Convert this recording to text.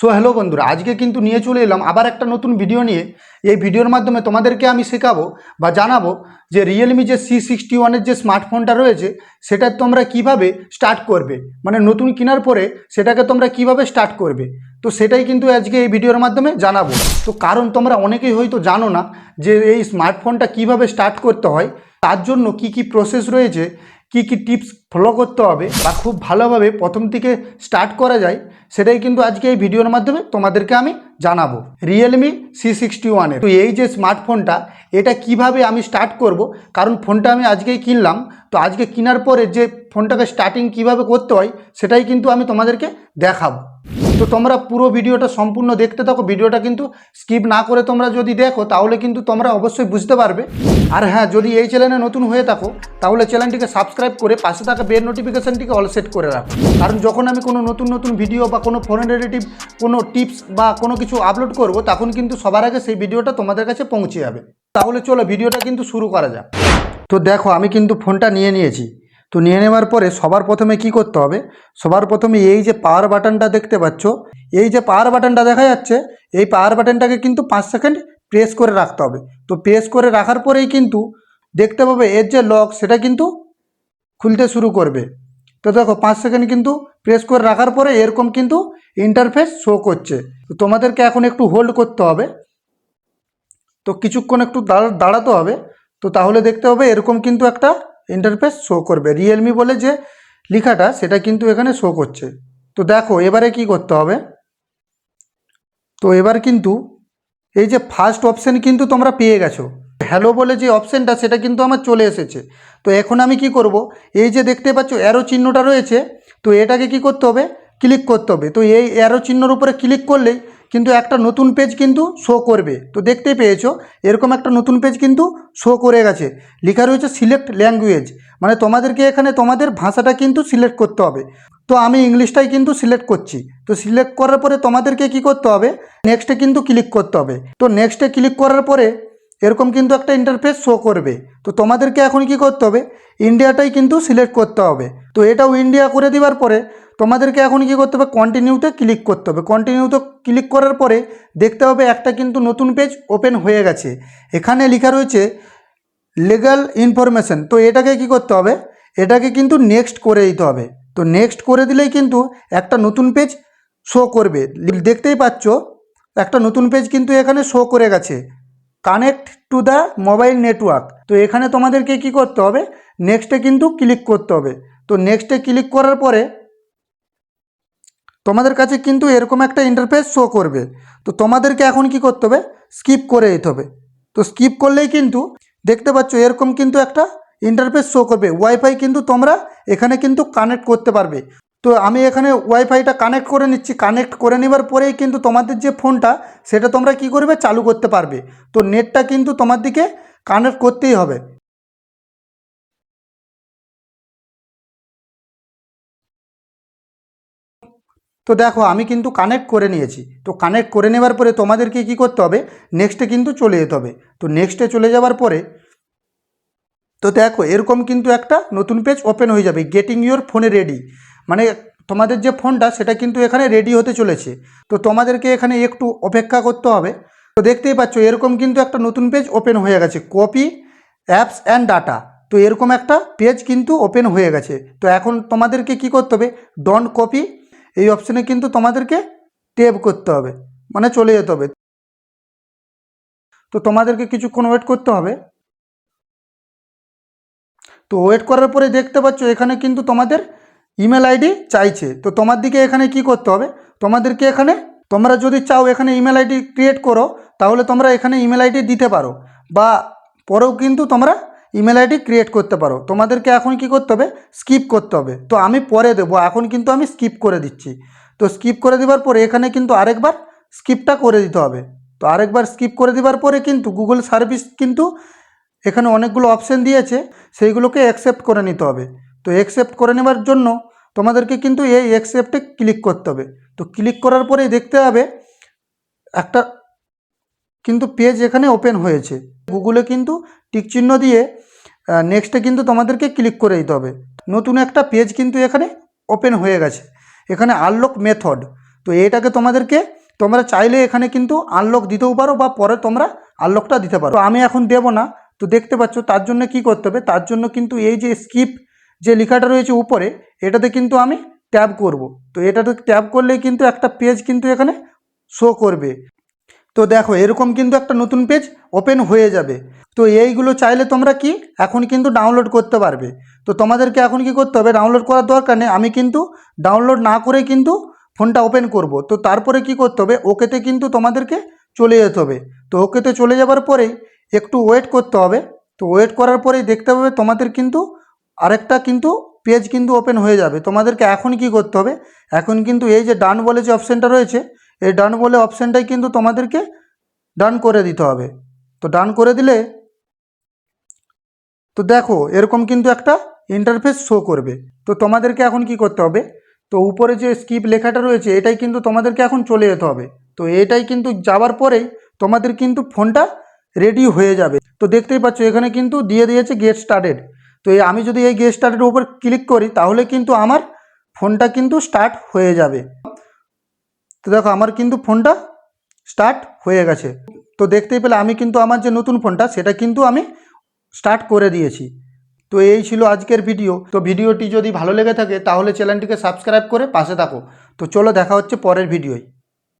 So hello বন্ধুরা, আজকে কিন্তু নিয়ে চলে এলাম আবার একটা নতুন ভিডিও নিয়ে। এই ভিডিওর মাধ্যমে তোমাদেরকে আমি শেখাবো বা জানাব যে রিয়েলমি যে সি সিক্সটি ওয়ানের যে স্মার্টফোনটা রয়েছে, সেটা তোমরা কীভাবে স্টার্ট করবে? মানে নতুন কেনার পরে সেটাকে তোমরা কীভাবে স্টার্ট করবে? তো সেটাই কিন্তু আজকে এই ভিডিওর মাধ্যমে জানাব। তো কারণ তোমরা অনেকেই হয়তো জানো না যে এই স্মার্টফোনটা কীভাবে স্টার্ট করতে হয়, তার জন্য কি কি প্রসেস রয়েছে কি কি টিপস ফলো করতে হবে বা খুব ভালোভাবে প্রথম থেকে স্টার্ট করা যায়, সেটাই কিন্তু আজকে এই ভিডিওর মাধ্যমে তোমাদেরকে আমি জানাব। রিয়েলমি সি সিক্সটি ওয়ানের তো এই যে স্মার্টফোনটা এটা কীভাবে আমি স্টার্ট করব? কারণ ফোনটা আমি আজকেই কিনলাম। তো আজকে কেনার পরে যে ফোনটাকে স্টার্টিং কীভাবে করতে হয়, সেটাই কিন্তু আমি তোমাদেরকে দেখাবো। তো তোমরা পুরো ভিডিওটা সম্পূর্ণ দেখতে থাকো, ভিডিওটা কিন্তু স্কিপ না করে তোমরা যদি দেখো, তাহলে কিন্তু তোমরা অবশ্যই বুঝতে পারবে। আর হ্যাঁ যদি এই চ্যানেলে নতুন হয়ে থাকো, তাহলে চ্যানেলটিকে সাবস্ক্রাইব করে পাশে থাকা বেল নোটিফিকেশানটিকে অল সেট করে রাখো। কারণ যখন আমি কোনো নতুন নতুন ভিডিও বা কোনো ফোন রিলেটিভ কোনো টিপস বা কোনো কিছু আপলোড করব, তখন কিন্তু সবার আগে সেই ভিডিওটা তোমাদের কাছে পৌঁছে যাবে। তাহলে চলো, ভিডিওটা কিন্তু শুরু করা যাক। তো দেখো, আমি কিন্তু ফোনটা নিয়ে নিয়েছি। তো নিয়ে নেওয়ার পরে সবার প্রথমে কি করতে হবে? সবার প্রথমে এই যে পাওয়ার বাটনটা দেখতে পাচ্ছ, এই যে পাওয়ার বাটনটা দেখা যাচ্ছে, এই পাওয়ার বাটনটাকে কিন্তু পাঁচ সেকেন্ড প্রেস করে রাখতে হবে। তো প্রেস করে রাখার পরেই কিন্তু দেখতে পাবে এর যে লক সেটা কিন্তু খুলতে শুরু করবে। তো দেখো পাঁচ সেকেন্ড কিন্তু প্রেস করে রাখার পরে এরকম কিন্তু ইন্টারফেস শো করছে। তো তোমাদেরকে এখন একটু হোল্ড করতে হবে। তো কিছুক্ষণ একটু দাঁড়া, দাঁড়াতে হবে। তো তাহলে দেখতে হবে এরকম কিন্তু একটা ইন্টারফেস শো করবে। রিয়েলমি বলে যে লেখাটা, সেটা কিন্তু এখানে শো করছে। তো দেখো, এবারে কি করতে হবে? তো এবার কিন্তু এই যে ফার্স্ট অপশান কিন্তু তোমরা পেয়ে গেছো। হ্যালো বলে যে অপশানটা সেটা কিন্তু আমার চলে এসেছে। তো এখন আমি কি করব? এই যে দেখতে পাচ্ছ অ্যারো চিহ্নটা রয়েছে। তো এটাকে কি করতে হবে? ক্লিক করতে হবে। তো এই অ্যারো চিহ্নর উপরে ক্লিক করলেই কিন্তু একটা নতুন পেজ কিন্তু শো করবে। তো দেখতে পেয়েছ, এরকম একটা নতুন পেজ কিন্তু শো করে গেছে। লেখা রয়েছে সিলেক্ট ল্যাঙ্গুয়েজ মানে তোমাদেরকে এখানে তোমাদের ভাষাটা কিন্তু সিলেক্ট করতে হবে। তো আমি ইংলিশটাই কিন্তু সিলেক্ট করছি। তো সিলেক্ট করার পরে তোমাদেরকে কি করতে হবে? নেক্সটে কিন্তু ক্লিক করতে হবে। তো নেক্সটে ক্লিক করার পরে এরকম কিন্তু একটা ইন্টারফেস শো করবে। তো তোমাদেরকে এখন কি করতে হবে? ইন্ডিয়াটাই কিন্তু সিলেক্ট করতে হবে। তো এটাও ইন্ডিয়া করে দেওয়ার পরে তোমাদেরকে এখন কি করতে হবে? কন্টিনিউতে ক্লিক করতে হবে। কন্টিনিউতে ক্লিক করার পরে দেখতে হবে একটা কিন্তু নতুন পেজ ওপেন হয়ে গেছে। এখানে লেখা রয়েছে লিগাল ইনফরমেশন তো এটাকে কি করতে হবে? এটাকে কিন্তু নেক্সট করে দিতে হবে। তো নেক্সট করে দিলেই কিন্তু একটা নতুন পেজ শো করবে। দেখতেই পাচ্ছ, একটা নতুন পেজ কিন্তু এখানে শো করে গেছে। Connect to the mobile network. তো এখানে তোমাদেরকে কি করতে হবে? নেক্সটে কিন্তু ক্লিক করতে হবে। তো নেক্সটে ক্লিক করার পরে তোমাদের কাছে কিন্তু এরকম একটা ইন্টারফেস শো করবে। তো তোমাদেরকে এখন কি করতে হবে? স্কিপ করে দিতে হবে। তো স্কিপ করলেই কিন্তু দেখতে পাচ্ছ এরকম কিন্তু একটা ইন্টারফেস শো করবে। ওয়াইফাই কিন্তু তোমরা এখানে কিন্তু কানেক্ট করতে পারবে। তো আমি এখানে ওয়াইফাইটা কানেক্ট করে নিচ্ছি। কানেক্ট করে নেবার পরেই কিন্তু তোমাদের যে ফোনটা সেটা তোমরা কি করবে? চালু করতে পারবে। তো নেটটা কিন্তু তোমার দিকে কানেক্ট করতেই হবে। তো দেখো, আমি কিন্তু কানেক্ট করে নিয়েছি। তো কানেক্ট করে নেবার পরে তোমাদেরকে কি করতে হবে? নেক্সটে কিন্তু চলে যেতে হবে। তো নেক্সটে চলে যাওয়ার পরে, তো দেখো, এরকম কিন্তু একটা নতুন পেজ ওপেন হয়ে যাবে। গেটিং ইউর ফোনে রেডি মানে তোমাদের যে ফোনটা সেটা কিন্তু এখানে রেডি হতে চলেছে। তো তোমাদেরকে এখানে একটু অপেক্ষা করতে হবে। তো দেখতেই পাচ্ছ, এরকম কিন্তু একটা নতুন পেজ ওপেন হয়ে গেছে কপি অ্যাপস অ্যান্ড ডাটা তো এরকম একটা পেজ কিন্তু ওপেন হয়ে গেছে। তো এখন তোমাদেরকে কি করতে হবে? ডন্ট কপি এই অপশানে কিন্তু তোমাদেরকে টেপ করতে হবে। মানে চলে যেতে হবে। তো তোমাদেরকে কিছুক্ষণ ওয়েট করতে হবে। তো ওয়েট করার পরে দেখতে পাচ্ছ, এখানে কিন্তু তোমাদের ইমেল আইডি চাইছে। তো তোমার দিকে এখানে কি করতে হবে? তোমাদেরকে এখানে, তোমরা যদি চাও এখানে ইমেল আইডি ক্রিয়েট করো, তাহলে তোমরা এখানে ইমেল আইডি দিতে পারো। বা পরেও কিন্তু তোমরা ইমেল আইডি ক্রিয়েট করতে পারো। তোমাদেরকে এখন কি করতে হবে? স্কিপ করতে হবে। তো আমি পরে দেবো। এখন কিন্তু আমি স্কিপ করে দিচ্ছি। তো স্কিপ করে দেওয়ার পরে এখানে কিন্তু আরেকবার স্কিপটা করে দিতে হবে। তো আরেকবার স্কিপ করে দেওয়ার পরে কিন্তু গুগল সার্ভিস কিন্তু এখানে অনেকগুলো অপশান দিয়েছে। সেইগুলোকে অ্যাকসেপ্ট করে নিতে হবে। তো অ্যাকসেপ্ট করে নেবার জন্য তোমাদেরকে কিন্তু এই অ্যাকসেপ্টে ক্লিক করতে হবে। তো ক্লিক করার পরেই দেখতে হবে, একটা কিন্তু পেজ এখানে ওপেন হয়েছে। গুগলে কিন্তু টিকচিহ্ন দিয়ে নেক্সটে কিন্তু তোমাদেরকে ক্লিক করে দিতে হবে। নতুন একটা পেজ কিন্তু এখানে ওপেন হয়ে গেছে। এখানে আনলক মেথড তো এটাকে তোমাদেরকে, তোমরা চাইলে এখানে কিন্তু আনলক দিতেও পারো বা পরে তোমরা আনলকটা দিতে পারো। আমি এখন দেবো না। তো দেখতে পাচ্ছ, তার জন্য কি করতে হবে? তার জন্য কিন্তু এই যে স্কিপ যে লেখাটা রয়েছে উপরে, এটাতে কিন্তু আমি ট্যাব করব। তো এটাতে ট্যাব করলেই কিন্তু একটা পেজ কিন্তু এখানে শো করবে। তো দেখো, এরকম কিন্তু একটা নতুন পেজ ওপেন হয়ে যাবে। তো এইগুলো চাইলে তোমরা কি এখন কিন্তু ডাউনলোড করতে পারবে। তো তোমাদেরকে এখন কি করতে হবে ডাউনলোড করার দরকার নেই। আমি কিন্তু ডাউনলোড না করে কিন্তু ফোনটা ওপেন করব। তো তারপরে কি করতে হবে, ওকেতে কিন্তু তোমাদেরকে চলে যেতে হবে। তো ওকেতে চলে যাবার পরেই একটু ওয়েট করতে হবে। তো ওয়েট করার পরেই দেখতে পাবে তোমাদের কিন্তু আরেকটা কিন্তু পেজ কিন্তু ওপেন হয়ে যাবে। তোমাদেরকে এখন কি করতে হবে? এখন কিন্তু এই যে ডান বলে যে অপশানটা রয়েছে, এই ডান বলে অপশানটাই কিন্তু তোমাদেরকে ডান করে দিতে হবে। তো ডান করে দিলে, তো দেখো এরকম কিন্তু একটা ইন্টারফেস শো করবে। তো তোমাদেরকে এখন কি করতে হবে? তো উপরে যে স্কিপ লেখাটা রয়েছে, এটাই কিন্তু তোমাদেরকে এখন চলে যেতে হবে। তো এটাই কিন্তু যাওয়ার পরেই তোমাদের কিন্তু ফোনটা রেডি হয়ে যাবে। তো দেখতেই পাচ্ছ, এখানে কিন্তু দিয়ে দিয়েছে গেট স্টার্টেড তো এই আমি যদি এই গেট স্টার্টের উপর ক্লিক করি, তাহলে কিন্তু আমার ফোনটা কিন্তু স্টার্ট হয়ে যাবে। তো দেখো, আমার কিন্তু ফোনটা স্টার্ট হয়ে গেছে। তো দেখতেই পেলে আমি কিন্তু আমার যে নতুন ফোনটা, সেটা কিন্তু আমি স্টার্ট করে দিয়েছি। তো এই ছিল আজকের ভিডিও তো ভিডিওটি যদি ভালো লেগে থাকে, তাহলে চ্যানেলটিকে সাবস্ক্রাইব করে পাশে থাকো। তো চলো দেখা হচ্ছে পরের ভিডিওয়